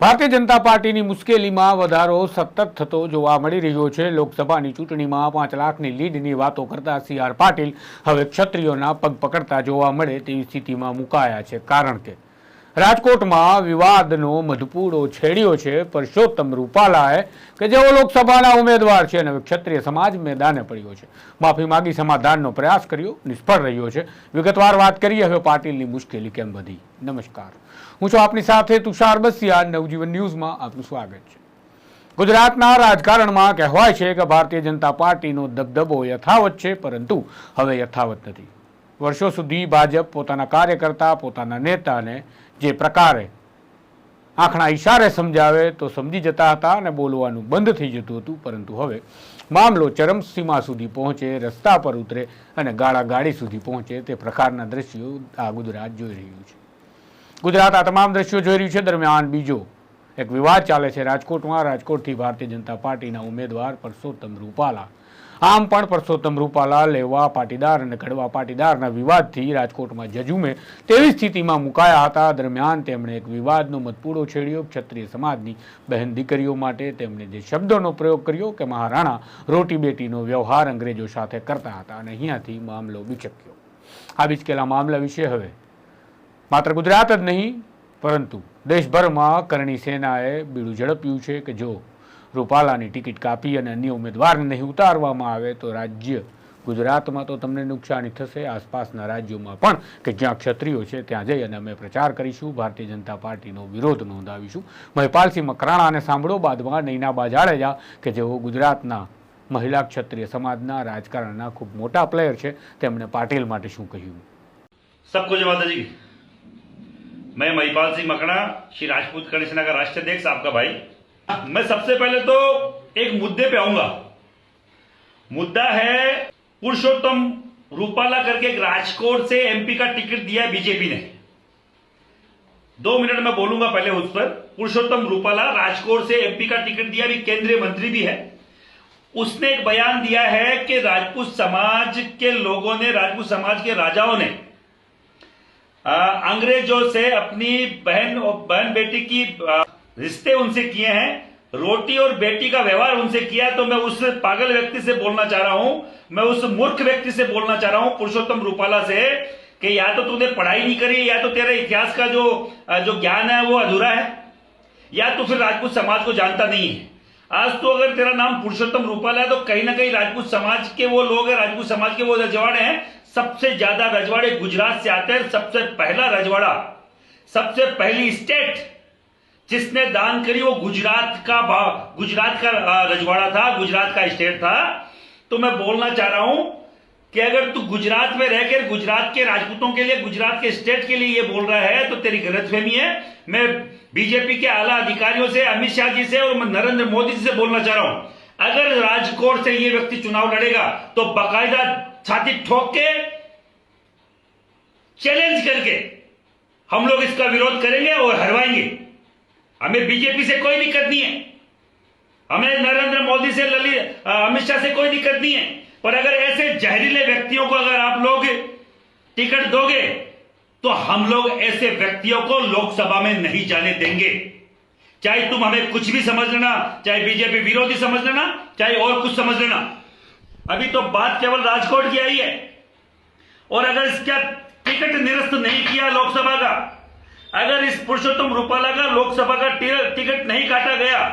ભારતીય જનતા પાર્ટીની મુશ્કેલીમાં વધારો સતત થતો જોવા મળી રહ્યો છે. લોકસભાની ચૂંટણીમાં પાંચ લાખની લીડની વાતો કરતા સી આર પાટીલ હવે ક્ષત્રિયોના પગ પકડતા જોવા મળે તેવી સ્થિતિમાં મુકાયા છે. કારણ કે રાજકોટમાં વિવાદનો મધપૂડો છેડ્યો છે. પરસોત્તમ રૂપાલાએ કે જેઓ લોકસભાના ઉમેદવાર છે અને ક્ષત્રિય સમાજ મેદાને પડ્યો છે. માફી માગી સમાધાનનો પ્રયાસ કર્યો, નિષ્ફળ રહ્યો છે. વિગતવાર વાત કરીએ હવે પાટીલની મુશ્કેલી કેમ વધી? નમસ્કાર. હું છું આપની સાથે તુષાર બસિયા, નવજીવન ન્યૂઝમાં આપનું સ્વાગત છે. ગુજરાતના રાજકારણમાં કહેવાય છે કે ભારતીય જનતા પાર્ટીનો દબદબો યથાવત છે, પરંતુ હવે યથાવત નથી. વર્ષો સુધી ભાજપ પોતાના કાર્યકર્તા, પોતાના નેતાને જે પ્રકારે આંખના ઈશારે સમજાવે તો સમજી જતા હતા અને બોલવાનું બંધ થઈ જતું હતું. પરંતુ હવે મામલો ચરમસીમા સુધી પહોંચે, રસ્તા પર ઉતરે અને ગાળા ગાડી સુધી પહોંચે તે પ્રકારના દ્રશ્યો આ ગુજરાત જોઈ રહ્યું છે. ગુજરાત આ તમામ દ્રશ્યો જોઈ રહ્યું છે. દરમિયાન બીજો એક વિવાદ ચાલે છે. રાજકોટમાં રાજકોટથી ભારતીય જનતા પાર્ટીના ઉમેદવાર પરસોત્તમ રૂપાલા આમ પણ પરસોત્તમ રૂપાલા લેવા પાટીદાર અને ઘડવા પાટીદારના વિવાદથી રાજકોટમાં જજુમે તેવી સ્થિતિમાં મુકાયા હતા. દરમિયાન તેમણે એક વિવાદનો મતપૂડો છેડ્યો. ક્ષત્રિય સમાજની બહેન દીકરીઓ માટે તેમણે જે શબ્દોનો પ્રયોગ કર્યો કે મહારાણા રોટી બેટીનો વ્યવહાર અંગ્રેજો સાથે કરતા હતા અને અહીંયાથી મામલો બિચક્યો આ બિચકેલા મામલા વિશે હવે માત્ર ગુજરાત જ નહીં, પરંતુ દેશભરમાં કરણી સેનાએ બીડું ઝડપ્યું છે કે જો રૂપાલાની ટિકિટ કાપી અને અન્ય ઉમેદવારને નહીં ઉતારવામાં આવે તો રાજ્ય ગુજરાતમાં તો તમને નુકસાની થશે આસપાસના રાજ્યોમાં પણ કે જ્યાં ક્ષત્રિયો છે ત્યાં જઈ અને અમે પ્રચાર કરીશું ભારતીય જનતા પાર્ટીનો વિરોધ નોંધાવીશું મહિપાલસિંહ મકરાણાને સાંભળો બાદમાં નૈનાબા જાડેજા કે જેઓ ગુજરાતના મહિલા ક્ષત્રિય સમાજના રાજકારણના ખૂબ મોટા પ્લેયર છે તેમણે પાટીલ માટે શું કહ્યું सबको जय माता जी की मैं महिपाल सिंह मकड़ा श्री राजपूत कर्ण सेना का राष्ट्रीय अध्यक्ष आपका भाई मैं सबसे पहले तो एक मुद्दे पे आऊँगा। मुद्दा है पुरुषोत्तम रूपाला करके एक राजकोट से एमपी का टिकट दिया है बीजेपी ने। दो मिनट में बोलूँगा पहले उस पर। पुरुषोत्तम रूपाला राजकोट से एमपी का टिकट दिया अभी केंद्रीय मंत्री भी है। उसने एक बयान दिया है कि राजपूत समाज के लोगों ने राजपूत समाज के राजाओं ने अंग्रेज़ों से अपनी बहन और बहन बेटी की आ, रिश्ते उनसे किए हैं। रोटी और बेटी का व्यवहार उनसे किया है, तो मैं उस पागल व्यक्ति से बोलना चाह रहा हूँ मैं उस मूर्ख व्यक्ति से बोलना चाह रहा हूँ पुरुषोत्तम रूपाला से कि या तो तूने पढ़ाई नहीं करी या तो तेरे इतिहास का जो जो ज्ञान है वो अधूरा है या तो फिर राजपूत समाज को जानता नहीं है। आज तो अगर तेरा नाम पुरुषोत्तम रूपाला है तो कहीं ना कहीं राजपूत समाज के वो लोग हैं राजपूत समाज के वो रजवाड़े हैं। सबसे ज़्यादा रजवाड़े गुजरात से आते हैं सबसे पहला रजवाड़ा सबसे पहली स्टेट जिसने दान करी वो गुजरात का गुजरात का रजवाड़ा था, गुजरात का स्टेट था। तो मैं बोलना चाह रहा हूँ कि अगर तू गुजरात में रहकर गुजरात के राजपूतों के लिए, गुजरात के स्टेट के लिए ये बोल रहा है तो तेरी गलतफहमी है। मैं बीजेपी के आला अधिकारियों से, अमित शाह जी से और नरेंद्र मोदी जी से बोलना चाह रहा हूँ। अगर राजकोट से ये व्यक्ति चुनाव लड़ेगा तो बाकायदा छाती ठोक के चैलेंज करके हम लोग इसका विरोध करेंगे और हरवाएँगे। हमें बीजेपी से कोई दिक्कत नहीं है। हमें नरेंद्र मोदी से, ललित अमित शाह से कोई दिक्कत नहीं है। पर अगर ऐसे जहरीले व्यक्तियों को अगर आप लोग टिकट दोगे तो हम लोग ऐसे व्यक्तियों को लोकसभा में नहीं जाने देंगे। चाहे तुम हमें कुछ भी समझ लेना, चाहे बीजेपी विरोधी समझ लेना, चाहे और कुछ समझ लेना। अभी तो बात केवल राजकोट की आई है। और अगर इसका टिकट निरस्त नहीं किया लोकसभा का अगर इस पुरुषोत्तम रूपाला का लोकसभा का टिकट नहीं काटा गया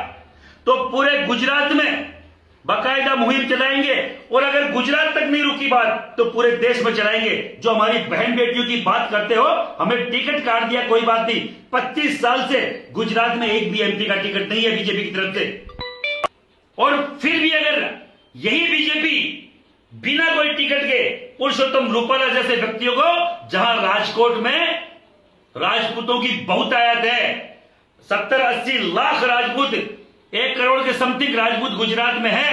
तो पूरे गुजरात में बाकायदा मुहिम चलाएँगे। और अगर गुजरात तक नहीं रुकी बात तो पूरे देश में चलाएँगे। जो हमारी बहन बेटियों की बात करते हो, हमें टिकट काट दिया, कोई बात नहीं। 25 साल से गुजरात में एक भी एमपी का टिकट नहीं है बीजेपी की तरफ़ से। और फिर भी अगर यही बीजेपी बिना कोई टिकट के पुरुषोत्तम रूपाला जैसे व्यक्तियों को, जहाँ राजकोट में राजपूतों की बहुत आयत है सत्तर अस्सी लाख राजपूत एक करोड़ के समथिंग राजपूत गुजरात में है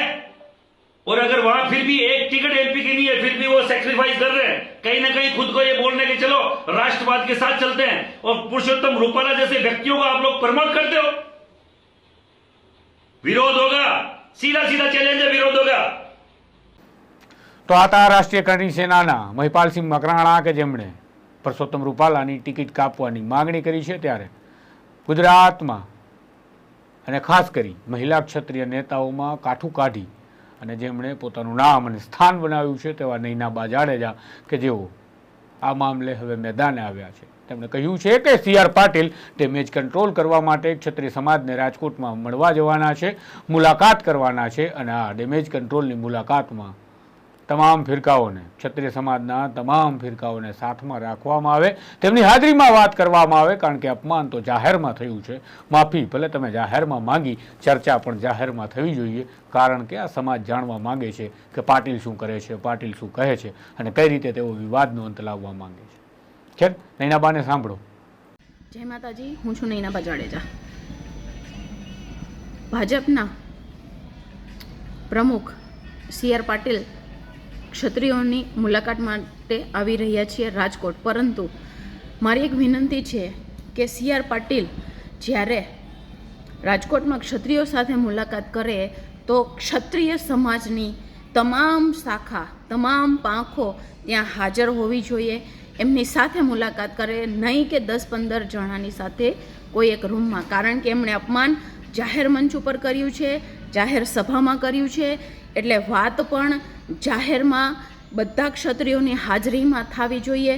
और अगर वहां फिर भी एक टिकट एमपी की नहीं है फिर भी वो सेक्रीफाइस कर रहे हैं कहीं ना कहीं खुद को ये बोलने के चलो राष्ट्रवाद के साथ चलते हैं और पुरुषोत्तम रूपाला जैसे व्यक्तियों को आप लोग प्रमोट करते हो विरोध होगा सीधा सीधा चैलेंज है विरोध होगा તો આ હતા રાષ્ટ્રીય કરણી સેનાના મહિપાલસિંહ મકરાણા કે જેમણે પરસોત્તમ રૂપાલાની ટિકિટ કાપવાની માગણી કરી છે ત્યારે ગુજરાતમાં અને ખાસ કરી મહિલા ક્ષત્રિય નેતાઓમાં કાઠું કાઢી અને જેમણે પોતાનું નામ અને સ્થાન બનાવ્યું છે તેવા નૈનાબા જાડેજા કે જેઓ આ મામલે હવે મેદાને આવ્યા છે. તેમણે કહ્યું છે કે C R Patil damage control કરવા માટે ક્ષત્રિય સમાજને રાજકોટમાં મળવા જવાના છે, મુલાકાત કરવાના છે અને આ ડેમેજ કંટ્રોલની મુલાકાતમાં તમામ ફિરકાઓને, ક્ષત્રિય સમાજના તમામ ફિરકાઓને સાથમાં રાખવામાં આવે. તેમની હાજરીમાં વાત કરવામાં આવે, કારણ કે અપમાન તો જાહેરમાં થયું છે. માફી, ભલે તમે જાહેરમાં માંગી, ચર્ચા પણ જાહેરમાં થવી જોઈએ, કારણ કે આ સમાજ જાણવા માંગે છે કે પાટીલ શું કરે છે, પાટીલ શું કહે છે અને કઈ રીતે તેઓ વિવાદનો અંત લાવવા માંગે છે. ખેર, નૈનાબાને સાંભળો. જય માતાજી, હું છું નૈનાબા જાડેજા ભાજપના પ્રમુખ સી આર પાટીલ ક્ષત્રિયોની મુલાકાત માટે આવી રહ્યા છીએ રાજકોટ. પરંતુ મારી એક વિનંતી છે કે સી આર પાટીલ જ્યારે રાજકોટમાં ક્ષત્રિયો સાથે મુલાકાત કરે, તો ક્ષત્રિય સમાજની તમામ શાખા, તમામ પાંખો ત્યાં હાજર હોવી જોઈએ. એમની સાથે મુલાકાત કરે, નહીં કે દસ પંદર જણાની સાથે કોઈ એક રૂમમાં. કારણ કે એમણે અપમાન જાહેર મંચ ઉપર કર્યું છે, જાહેર સભામાં કર્યું છે. એટલે વાત પણ જાહેરમાં બધા ક્ષત્રિયોની હાજરીમાં થવી જોઈએ.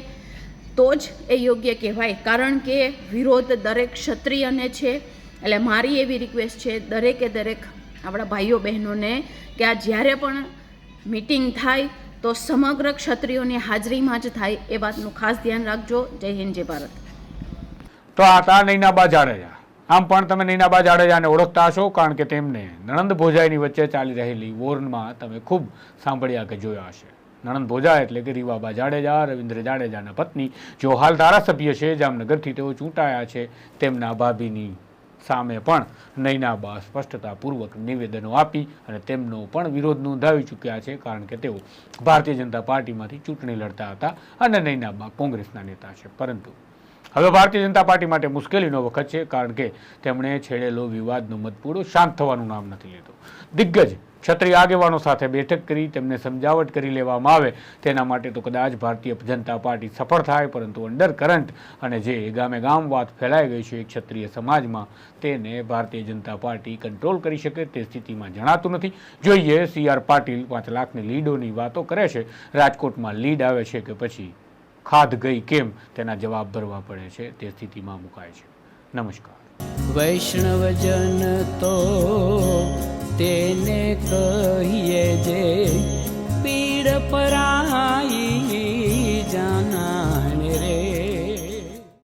તો જ એ યોગ્ય કહેવાય. કારણ કે વિરોધ દરેક ક્ષત્રિયને છે. એટલે મારી એવી રિક્વેસ્ટ છે દરેકે દરેક આપણા ભાઈઓ બહેનોને કે આ જ્યારે પણ મિટિંગ થાય તો સમગ્ર ક્ષત્રિયોની હાજરીમાં જ થાય એ વાતનું ખાસ ધ્યાન રાખજો. જય હિન્દ, જય ભારત. તો આ હતા નૈનાબા જાડેજા. આમ પણ તમે નૈનાબા જાડેજાને ઓળખતા હશો, કારણ કે તેમને નણંદ ભોજાઈની વચ્ચે ચાલી રહેલી વોર્નમાં તમે ખૂબ સાંભળ્યા કે જોયા હશે. નણંદ ભોજા એટલે કે રીવાબા જાડેજા, રવિન્દ્ર જાડેજાના પત્ની જો હાલ ધારાસભ્ય છે જામનગરથી તેઓ ચૂંટાયા છે, તેમના ભાભીની સામે પણ નૈનાબા સ્પષ્ટતાપૂર્વક નિવેદનો આપી અને તેમનો પણ વિરોધ નોંધાવી ચૂક્યા છે, કારણ કે તેઓ ભારતીય જનતા પાર્ટીમાંથી ચૂંટણી લડતા હતા અને નૈનાબા કોંગ્રેસના નેતા છે. પરંતુ હવે ભારતીય જનતા પાર્ટી માટે મુશ્કેલીનો વખત છે, કારણ કે તેમણે છેડેલો વિવાદનો મતપૂડો શાંત થવાનું નામ નથી લીધું. દિગ્ગજ ક્ષત્રિય આગેવાનો સાથે બેઠક કરી તેમને સમજાવટ કરી લેવામાં આવે. તેના માટે તો કદાચ ભારતીય જનતા પાર્ટી સફળ થાય, પરંતુ અંડર કરંટ અને જે ગામે ગામ વાત ફેલાઈ ગઈ છે ક્ષત્રિય સમાજમાં તેને ભારતીય જનતા પાર્ટી કંટ્રોલ કરી શકે તે સ્થિતિમાં જણાતું નથી. જોઈએ સી પાટીલ પાંચ લાખની લીડોની વાતો કરે છે. રાજકોટમાં લીડ આવે છે કે પછી ખાધ ગઈ કેમ તેના જવાબ ભરવા પડે છે. તે સ્થિતિમાં મુકાય છે. નમસ્કાર. વૈષ્ણવજન તો તેને કહીએ જે પીડ પરાઈ